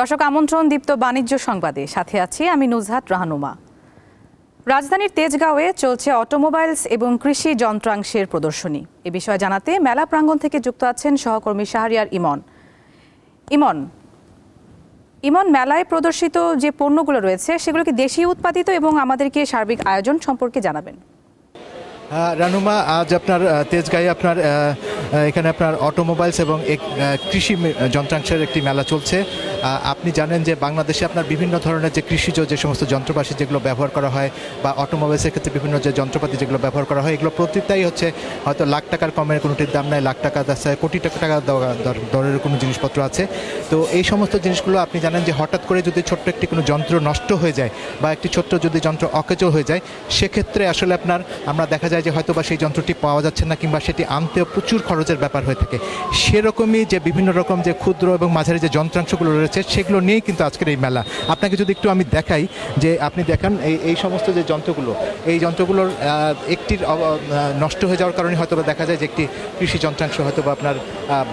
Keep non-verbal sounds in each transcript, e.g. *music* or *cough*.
দর্শক, আমন্ত্রণ দীপ্ত বাণিজ্য সংবাদে। সাথে আছি আমি নুজহাত রাহানুমা। রাজধানীর তেজগাঁওয়ে চলছে অটোমোবাইলস এবং কৃষি যন্ত্রাংশের প্রদর্শনী। এ বিষয়ে জানাতে মেলা প্রাঙ্গণ থেকে যুক্ত আছেন সহকর্মী শাহরিয়ার ইমন। ইমন ইমন, মেলায় প্রদর্শিত যে পণ্যগুলো রয়েছে, সেগুলো কি দেশীয় উৎপাদিত এবং আমাদেরকে সার্বিক আয়োজন সম্পর্কে জানাবেন? রানুমা, আজ আপনার তেজগাঁয়ে আপনার এখানে আপনার অটোমোবাইলস এবং কৃষি যন্ত্রাংশের একটি মেলা চলছে। আপনি জানেন যে বাংলাদেশে আপনার বিভিন্ন ধরনের যে কৃষিজ যে সমস্ত যন্ত্রপাতি যেগুলো ব্যবহার করা হয় বা অটোমোবাইলসের ক্ষেত্রে বিভিন্ন যে যন্ত্রপাতি যেগুলো ব্যবহার করা হয়, এগুলো প্রত্যেকটাই হচ্ছে হয়তো লাখ টাকার কমের কোনোটির দাম নাই, লাখ টাকা আছে, কোটি টাকা দরের কোনো জিনিসপত্র আছে। তো এই সমস্ত জিনিসগুলো আপনি জানেন যে হঠাৎ করে যদি ছোট্ট একটি কোনো যন্ত্র নষ্ট হয়ে যায় বা একটি ছোট্ট যদি যন্ত্র অকেজো হয়ে যায়, সেক্ষেত্রে আসলে আপনার, আমরা দেখা যায় যে হয়তো বা সেই যন্ত্রটি পাওয়া যাচ্ছে না কিংবা সেটি আনতেও প্রচুর খরচের ব্যাপার হয়ে থাকে। সেরকমই যে বিভিন্ন রকম যে ক্ষুদ্র এবং মাঝারি যে যন্ত্রাংশগুলো রয়েছে সেগুলো নিয়েই কিন্তু আজকের এই মেলা। আপনাকে যদি একটু আমি দেখাই যে আপনি দেখান এই এই সমস্ত যে যন্ত্রগুলো, এই যন্ত্রগুলোর একটির নষ্ট হয়ে যাওয়ার কারণে হয়তো দেখা যায় যে একটি কৃষি যন্ত্রাংশ হয়তো বা আপনার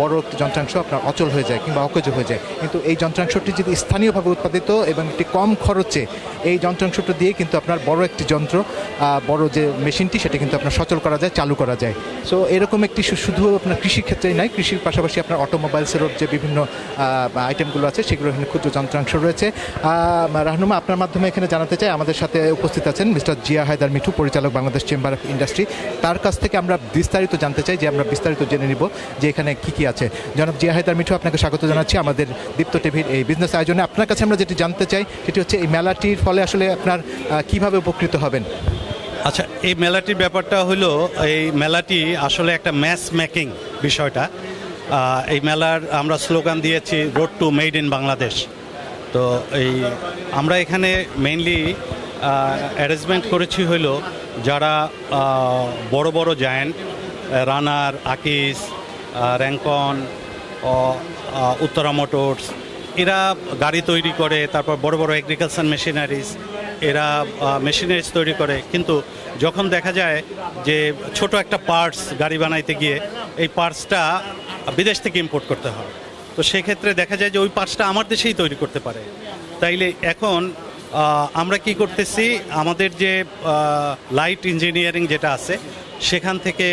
বড় যন্ত্রাংশ আপনার অচল হয়ে যায় কিংবা অকেজো হয়ে যায়। কিন্তু এই যন্ত্রাংশটি যদি স্থানীয়ভাবে উৎপাদিত এবং একটি কম খরচে এই যন্ত্রাংশটা দিয়ে কিন্তু আপনার বড় একটি যন্ত্র বড় যে মেশিনটি, সেটা কিন্তু আপনার সচল করা যায়, চালু করা যায়। সো এরকম একটি শুধু আপনার কৃষিক্ষেত্রেই নয়, কৃষির পাশাপাশি আপনার অটোমোবাইলসেরও যে বিভিন্ন আইটেমগুলো আছে সেগুলো এখানে ক্ষুদ্র যন্ত্রাংশ রয়েছে। রাহনুমা, আপনার মাধ্যমে এখানে জানাতে চাই, আমাদের সাথে উপস্থিত আছেন মিস্টার জিয়া হায়দার মিঠু, পরিচালক বাংলাদেশ চেম্বার অফ ইন্ডাস্ট্রি। তার কাছ থেকে আমরা বিস্তারিত জানতে চাই, যে আমরা বিস্তারিত জেনে নিব যে এখানে কি কি আছে। জনাব জিয়া হায়দার মিঠু, আপনাকে স্বাগত জানাচ্ছি আমাদের দীপ্ত টিভির এই বিজনেস আয়োজনে। আপনার কাছে আমরা যেটি জানতে চাই, সেটি হচ্ছে এই মেলাটির ফলে আসলে আপনার কীভাবে উপকৃত হবেন? আচ্ছা এই মেলাটির ব্যাপারটা হলো, এই মেলাটি আসলে একটা ম্যাচ মেকিং বিষয়টা। এই মেলার আমরা স্লোগান দিয়েছি road to made in Bangladesh তো এই আমরা এখানে মেইনলি অ্যারেঞ্জমেন্ট করেছি হলো যারা বড় বড় জায়ান্ট রানার আকিস র্যাঙ্কন উত্তরা মোটরস এরা গাড়ি তৈরি করে, তারপর বড় বড় এগ্রিকালচার মেশিনারিজ এরা মেশিনারিজ তৈরি করে, কিন্তু যখন দেখা যায় যে ছোট একটা পার্টস গাড়ি বানাইতে গিয়ে এই পার্টসটা বিদেশ থেকে ইম্পোর্ট করতে হয়, তো সেক্ষেত্রে দেখা যায় যে ওই পার্টসটা আমার দেশেই তৈরি করতে পারে। তাইলে এখন আমরা কি করতেছি, আমাদের যে লাইট ইঞ্জিনিয়ারিং যেটা আছে, সেখান থেকে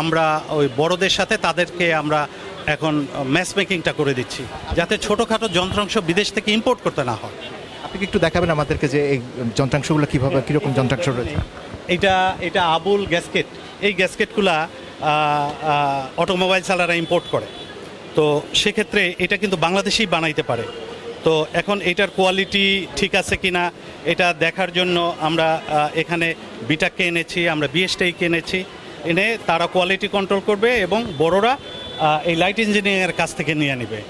আমরা ওই বড়দের সাথে তাদেরকে আমরা এখন ম্যাচ মেকিংটা করে দিচ্ছি, যাতে ছোটোখাটো যন্ত্রাংশ বিদেশ থেকে ইম্পোর্ট করতে না হয়। আপনি একটু দেখাবেন আমাদেরকে যে এই যন্ত্রাংশগুলো কীভাবে, কীরকম যন্ত্রাংশ রয়েছে? এটা এটা আবুল গ্যাসকেট। এই গ্যাসকেটগুলা অটোমোবাইল চালারা ইম্পোর্ট করে। তো সেক্ষেত্রে এটা কিন্তু বাংলাদেশেই বানাইতে পারে। তো এখন এটার কোয়ালিটি ঠিক আছে কি না এটা দেখার জন্য আমরা এখানে বিটাককে এনেছি, আমরা বিএসটাইকে এনেছি। এনে তারা কোয়ালিটি কন্ট্রোল করবে এবং বড়রা এই লাইট ইঞ্জিনিয়ারিংয়ের কাছ থেকে নিয়ে নেবে।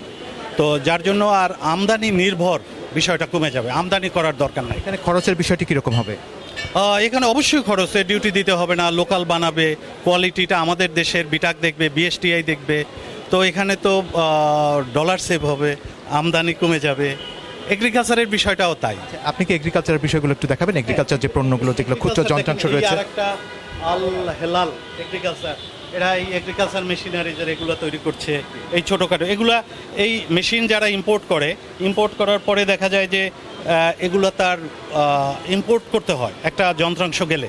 তো যার জন্য আর আমদানি নির্ভর বিষয়টা কমে যাবে। আমদানি করার দরকার নাই। এখানে খরচের বিষয়টি কীরকম হবে? এখানে অবশ্যই খরচে ডিউটি দিতে হবে না লোকাল বানাবে কোয়ালিটিটা আমাদের দেশের বিটাক দেখবে বিএসটিআই দেখবে। তো এখানে তো ডলার সেভ হবে আমদানি কমে যাবে। এগ্রিকালচারের বিষয়টাও তাই। আপনি কি এগ্রিকালচারের বিষয়গুলো একটু দেখাবেন? এগ্রিকালচার যে পণ্যগুলো যেগুলো ক্ষুদ্র যন্ত্রাংশ রয়েছে। আরেকটা আল হেলাল এগ্রিকালচার এরা এই এগ্রিকালচার মেশিনারি যারা এগুলো তৈরি করছে, এই ছোটোখাটো। এগুলা, এই মেশিন যারা ইম্পোর্ট করে ইম্পোর্ট করার পরে দেখা যায় যে এগুলো তার ইম্পোর্ট করতে হয় একটা যন্ত্রাংশ গেলে।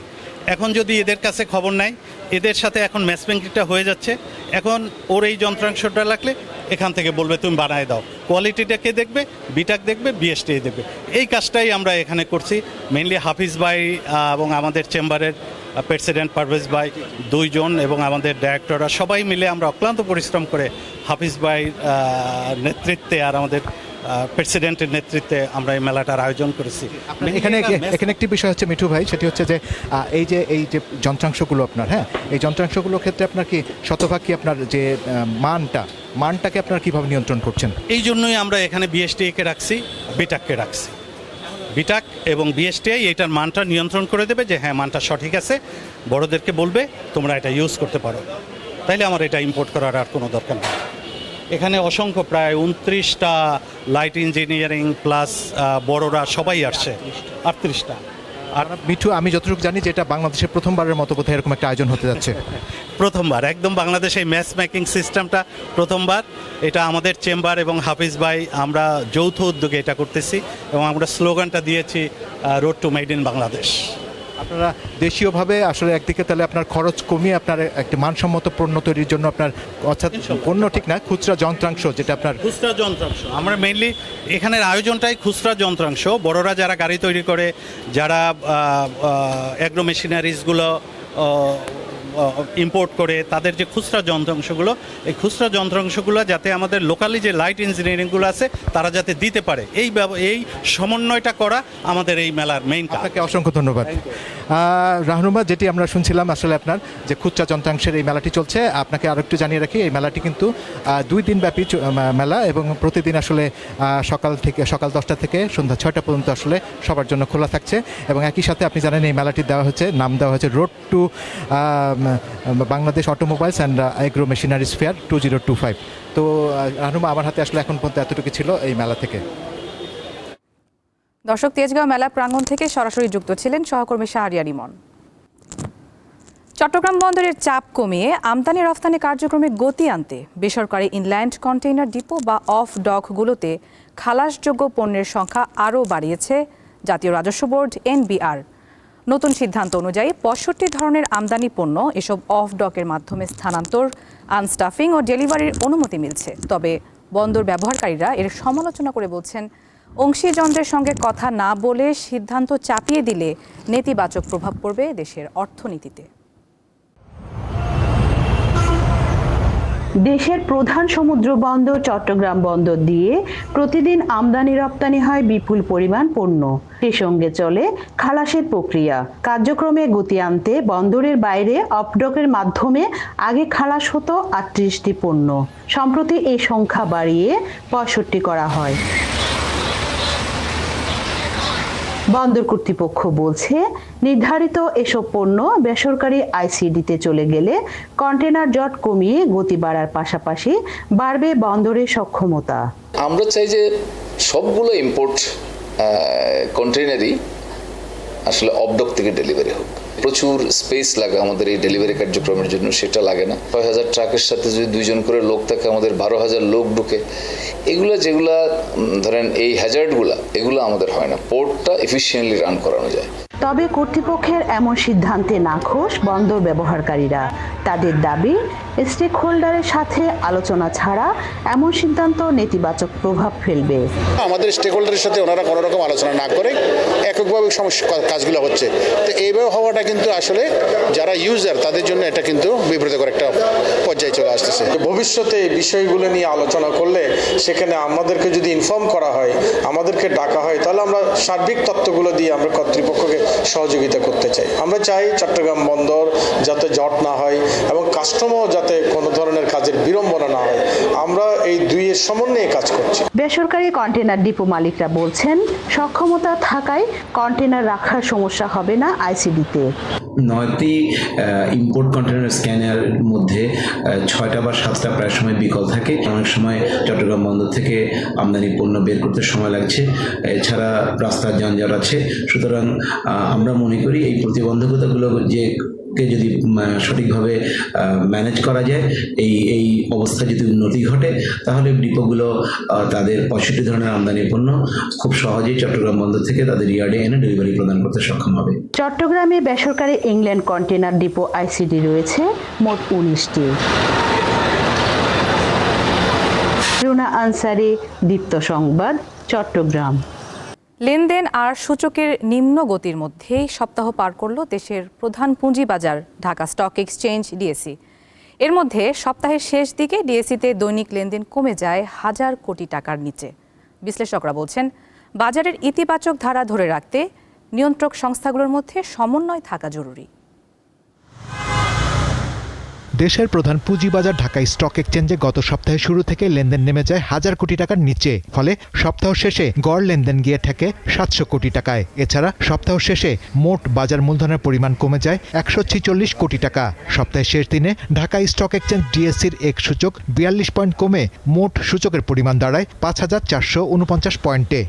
এখন যদি এদের কাছে খবর নাই, এদের সাথে এখন ম্যাচ ব্যাঙ্কিংটা হয়ে যাচ্ছে। এখন ওর এই যন্ত্রাংশটা লাগলে এখান থেকে বলবে, তুমি বানায় দাও। কোয়ালিটিটা কে দেখবে? বিটাক দেখবে বিএসটি দেখবে। এই কাজটাই আমরা এখানে করছি। মেনলি হাফিজ ভাই এবং আমাদের চেম্বারের প্রেসিডেন্ট পারভেজ ভাই দুইজন এবং আমাদের ডাইরেক্টররা সবাই মিলে আমরা অক্লান্ত পরিশ্রম করে হাফিজ ভাই নেতৃত্বে আর আমাদের প্রেসিডেন্টের নেতৃত্বে আমরা এই মেলাটার আয়োজন করেছি। এখানে এখানে একটি বিষয় হচ্ছে মিঠু ভাই সেটি হচ্ছে যে এই যে এই যে যন্ত্রাংশগুলো আপনার হ্যাঁ? এই যন্ত্রাংশগুলোর ক্ষেত্রে আপনার কি শতভাগ কি আপনার যে মানটা মানটাকে আপনার কীভাবে নিয়ন্ত্রণ করছেন? এই জন্যই আমরা এখানে বিএসটিকে রাখছি বিটাককে রাখছি। বিটাক এবং বিএসটিআই এটার মানটা নিয়ন্ত্রণ করে দেবে যে হ্যাঁ মানটা সঠিক আছে, বড়দেরকে বলবে তোমরা এটা ইউজ করতে পারো। তাইলে আমার এটা ইম্পোর্ট করার আর কোনো দরকার নেই। এখানে অসংখ্য প্রায় উনত্রিশটা লাইট ইঞ্জিনিয়ারিং প্লাস বড়রা সবাই আসছে, আটত্রিশটা। আর মিঠু, আমি যতটুকু জানি যে এটা বাংলাদেশের প্রথমবারের মতো কোথায় এরকম একটা আয়োজন হতে যাচ্ছে। *laughs* প্রথমবার, একদম বাংলাদেশে এই ম্যাচ মেকিং সিস্টেমটা প্রথমবার। এটা আমাদের চেম্বার এবং হাফিজ ভাই, আমরা যৌথ উদ্যোগে এটা করতেছি এবং আমরা স্লোগানটা দিয়েছি road to made in Bangladesh আপনারা দেশীয়ভাবে আসলে একদিকে তাহলে আপনার খরচ কমিয়ে আপনার একটি মানসম্মত পণ্য তৈরির জন্য আপনার অর্থাৎ পণ্য ঠিক না খুচরা যন্ত্রাংশ যেটা আপনার খুচরা যন্ত্রাংশ। আমরা মেনলি এখানের আয়োজনটাই খুচরা যন্ত্রাংশ। বড়রা যারা গাড়ি তৈরি করে যারা অ্যাগ্রো মেশিনারিজগুলো ইম্পোর্ট করে তাদের যে খুচরা যন্ত্রাংশগুলো এই খুচরা যন্ত্রাংশগুলো যাতে আমাদের লোকালি যে লাইট ইঞ্জিনিয়ারিংগুলো আছে তারা যাতে দিতে পারে। এই ব্যব- এই সমন্বয়টা করা আমাদের এই মেলার মেইন কাজ। আপনাকে অসংখ্য ধন্যবাদ। রাহনুমা যেটি আমরা শুনছিলাম আসলে আপনার যে খুচরা যন্ত্রাংশের এই মেলাটি চলছে আপনাকে আরেকটু জানিয়ে রাখি এই মেলাটি কিন্তু দুই দিন ব্যাপী চ- মেলা এবং প্রতিদিন আসলে সকাল থেকে সকাল দশটা থেকে সন্ধ্যা ছয়টা পর্যন্ত আসলে সবার জন্য খোলা থাকছে। এবং একই সাথে আপনি জানেন এই মেলাটি দেওয়া হচ্ছে নাম দেওয়া হচ্ছে road to Bangladesh automobiles and agro machineries fair two zero two five তো আহ, রাহনুমা আমার হাতে আসলে এখন পর্যন্ত এতটুকু ছিল এই মেলা থেকে। দর্শক তেজগাঁও মেলা প্রাঙ্গণ থেকে সরাসরি যুক্ত ছিলেন সহকর্মী শাহরিয়া রিমন। চট্টগ্রাম বন্দরের চাপ কমিয়ে আমদানি রফতানি কার্যক্রমে গতি আনতে বেসরকারি ইনল্যান্ড কন্টেইনার ডিপো বা অফ ডকগুলোতে খালাসযোগ্য পণ্যের সংখ্যা আরও বাড়িয়েছে জাতীয় রাজস্ব বোর্ড এনবিআর। নতুন সিদ্ধান্ত অনুযায়ী পঁয়ষট্টি ধরনের আমদানি পণ্য এসব অফ ডকের মাধ্যমে স্থানান্তর, আনস্টাফিং ও ডেলিভারির অনুমতি মিলছে। তবে বন্দর ব্যবহারকারীরা এর সমালোচনা করে বলছেন, অংশীজনদের সঙ্গে কথা না বলে সিদ্ধান্ত চাপিয়ে দিলে নেতিবাচক প্রভাব পড়বে দেশের অর্থনীতিতে। দেশের প্রধান সমুদ্র বন্দর চট্টগ্রাম বন্দর দিয়ে প্রতিদিন আমদানি রপ্তানি হয় বিপুল পরিমাণ পণ্য। সে সঙ্গে চলে খালাসের প্রক্রিয়া। কার্যক্রমে গতি আনতে বন্দরের বাইরে অপডকের মাধ্যমে আগে খালাস হতো আটত্রিশটি পণ্য। সম্প্রতি এই সংখ্যা বাড়িয়ে পঁয়ষট্টি করা হয়। বন্দর কর্তৃপক্ষ বলছে, নির্ধারিত এসব পণ্য বেসরকারি আইসিডিতে চলে গেলে কন্টেনার জট কমিয়ে গতি বাড়ার পাশাপাশি বাড়বে বন্দরের সক্ষমতা। আমরা চাই যে সবগুলো ইম্পোর্ট কন্টেনারই আসলে অবডক থেকে ডেলিভারি হোক। প্রচুর স্পেস লাগে আমাদের এই ডেলিভারি কার্যক্রমের জন্য, সেটা লাগে না। ছয় হাজার ট্রাকের সাথে যদি দুইজন করে লোক থাকে, আমাদের বারো হাজার লোক ঢুকে, এগুলো যেগুলা ধরেন এই হ্যাজার্ডগুলা এগুলো আমাদের হয় না। পোর্টটা এফিসিয়েন্টলি রান করানো যায়। তবে কর্তৃপক্ষের এমন সিদ্ধান্তে নাখোশ বন্দর ব্যবহারকারীরা। তাদের দাবি স্টেক হোল্ডারের সাথে আলোচনা ছাড়া এমন সিদ্ধান্ত নেতিবাচক প্রভাব ফেলবে। আমাদের স্টেক হোল্ডারের সাথে ওনারা কোনো রকম আলোচনা না করে এককভাবে সমস্যা কাজগুলো হচ্ছে। তো এইভাবে হওয়াটা কিন্তু আসলে যারা ইউজার তাদের জন্য এটা কিন্তু বিব্রতকর একটা পর্যায়ে চলে আসতেছে। ভবিষ্যতে এই বিষয়গুলো নিয়ে আলোচনা করলে সেখানে আমাদেরকে যদি ইনফর্ম করা হয় আমাদেরকে ডাকা হয় তাহলে আমরা সার্বিক তত্ত্বগুলো দিয়ে আমরা কর্তৃপক্ষকে সহযোগিতা করতে চাই। আমরা চাই চট্টগ্রাম বন্দর যাতে জট না হয় এবং কাস্টমারও যাতে কোনো ধরনের কাজের বিড়ম্বনা না হয়। আমরা এই দুইয়ের সমন্বয়ে কাজ করছি। বেসরকারি কন্টেনার ডিপো মালিকরা বলছেন সক্ষমতা থাকায় কন্টেনার রাখার সমস্যা হবে না আইসিডিতে। নয়টি ইম্পোর্ট কন্টেনার স্ক্যানের মধ্যে ছয়টা বা সাতটা প্রায় সময় বিকল থাকে। অনেক সময় চট্টগ্রাম বন্দর থেকে আমদানি পণ্য বের করতে সময় লাগছে। এছাড়া রাস্তার যানজট আছে। সুতরাং আমরা মনে করি এই প্রতিবন্ধকতাগুলো যে কে যদি সঠিকভাবে ম্যানেজ করা যায়, এই এই অবস্থা যদি উন্নতি ঘটে, তাহলে ডিপোগুলো তাদের পঁয়ষট্টি ধরনের আমদানি পণ্য খুব সহজেই চট্টগ্রাম বন্দর থেকে তাদের ইয়ার্ডে এনে ডেলিভারি প্রদান করতে সক্ষম হবে। চট্টগ্রামে বেসরকারি ইংল্যান্ড কন্টেনার ডিপো আইসিডি রয়েছে, মোট উনিশটি। রুনা আনসারি, দীপ্ত সংবাদ, চট্টগ্রাম। লেনদেন আর সূচকের নিম্ন গতির মধ্যেই সপ্তাহ পার করল দেশের প্রধান পুঁজিবাজার, ঢাকা স্টক এক্সচেঞ্জ ডিএসি এর মধ্যে সপ্তাহের শেষ দিকে ডিএসিতে দৈনিক লেনদেন কমে যায় হাজার কোটি টাকার নিচে। বিশ্লেষকরা বলছেন, বাজারের ইতিবাচক ধারা ধরে রাখতে নিয়ন্ত্রক সংস্থাগুলোর মধ্যে সমন্বয় থাকা জরুরি। দেশের প্রধান পুঁজিবাজার ঢাকা স্টক এক্সচেঞ্জে গত সপ্তাহের শুরু থেকে লেনদেন নেমে যায় হাজার কোটি টাকার নিচে, ফলে সপ্তাহ শেষে গড় লেনদেন গিয়ে ঠেকে সাতশো কোটি টাকায়। এছাড়া সপ্তাহ শেষে মোট বাজার মূলধনের পরিমাণ কমে যায় একশো ছিচল্লিশ কোটি টাকা। সপ্তাহের শেষ দিনে ঢাকা স্টক এক্সচেঞ্জ ডিএসসির এক সূচক বিয়াল্লিশ পয়েন্ট কমে মোট সূচকের পরিমাণ দাঁড়ায় পাঁচ হাজার চারশো উনপঞ্চাশ পয়েন্টে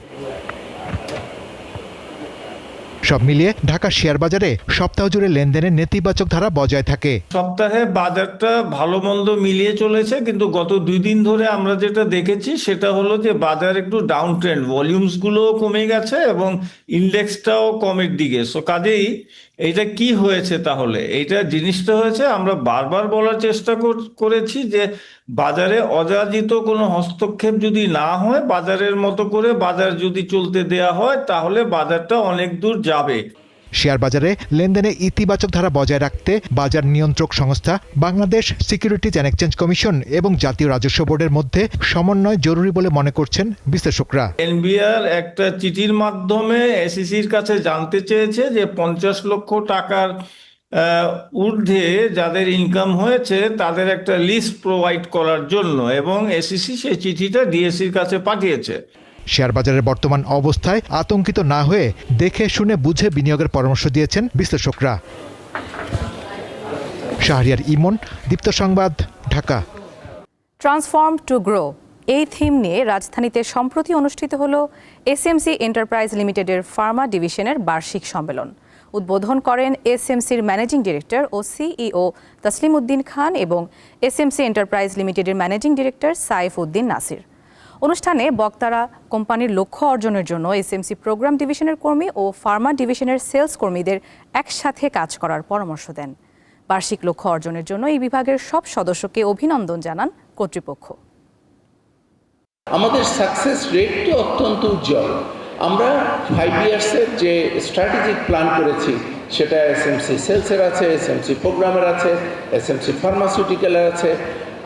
সব মিলিয়ে ঢাকা শেয়ার বাজারে সপ্তাহ জুড়ে লেনদেনের নেতিবাচক ধারা বজায় থাকে। সপ্তাহে বাজারটা ভালো মন্দ মিলিয়ে চলেছে, কিন্তু গত দুই দিন ধরে আমরা যেটা দেখেছি সেটা হলো যে বাজার একটু ডাউন ট্রেন্ড ভলিউমসগুলো কমে গেছে এবং ইন্ডেক্সটাও কমের দিকে। সো কাজেই এইটা কি হয়েছে তাহলে? এইটা জিনিসটা হয়েছে, আমরা বারবার বলার চেষ্টা কর- করেছি যে বাজারে অযাচিত কোনো হস্তক্ষেপ যদি না হয়, বাজারের মতো করে বাজার যদি চলতে দেয়া হয়, তাহলে বাজারটা অনেক দূর যাবে। শেয়ার বাজারে লেনদেনে ইতিবাচক ধারা বজায় রাখতে বাজার নিয়ন্ত্রক সংস্থা Bangladesh securities and exchange commission এবং জাতীয় রাজস্ব বোর্ডের মধ্যে সমন্বয় জরুরি বলে মনে করছেন বিশ্লেষকরা। এনবিআর একটা চিঠির মাধ্যমে এসিসির কাছে জানতে চেয়েছে যে পঞ্চাশ লক্ষ টাকার ঊর্ধ্বে যাদের ইনকাম হয়েছে তাদের একটা লিস্ট প্রোভাইড করার জন্য এবং এসিসি সেই চিঠিটা ডিএসসির কাছে পাঠিয়েছে। শেয়ার বাজারের বর্তমান অবস্থায় আতঙ্কিত না হয়ে দেখে শুনে বুঝে বিনিয়োগের পরামর্শ দিয়েছেন বিশ্লেষকরা। শাহরিয়ার ইমন, দীপ্ত সংবাদ, ঢাকা। ট্রান্সফর্ম টু গ্রো, এই থিম নিয়ে রাজধানীতে সম্প্রতি অনুষ্ঠিত হল এসএমসি এন্টারপ্রাইজ লিমিটেডের ফার্মা ডিভিশনের বার্ষিক সম্মেলন। উদ্বোধন করেন এসএমসির ম্যানেজিং ডিরেক্টর ও সিইও তসলিম উদ্দিন খান এবং এসএমসি এন্টারপ্রাইজ লিমিটেডের ম্যানেজিং ডিরেক্টর সাইফ উদ্দিন নাসির। অনুষ্ঠানে বক্তারা কোম্পানির লক্ষ্য অর্জনের জন্য এসএমসি প্রোগ্রাম ডিভিশনের কর্মী ও ফার্মা ডিভিশনের সেলস কর্মীদের একসাথে কাজ করার পরামর্শ দেন। বার্ষিক লক্ষ্য অর্জনের জন্য এই বিভাগের সব সদস্যকে অভিনন্দন জানান কর্তৃপক্ষ। আমাদের সাকসেস রেট তো অত্যন্ত উজ্জ্বল। আমরা ফাইভ ইয়ার্সের যে স্ট্র্যাটেজিক প্ল্যান করেছি, সেটা এসএমসি সেলসের আছে এসএমসি প্রোগ্রামের আছে এসএমসি ফার্মাসিউটিক্যালের আছে।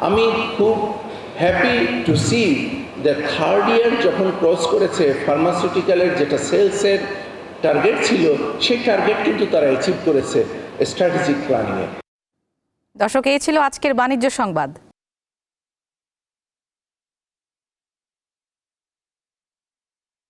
আমি খুব happy to see the third year যখন ক্রস করেছে ফার্মাসিউটিক্যালের যেটা সেলসের টার্গেট ছিল, সেই টার্গেট কিন্তু তারা অ্যাচিভ করেছে স্ট্র্যাটেজিক প্ল্যানিংয়ে দর্শক, এই ছিল আজকের বাণিজ্য সংবাদ।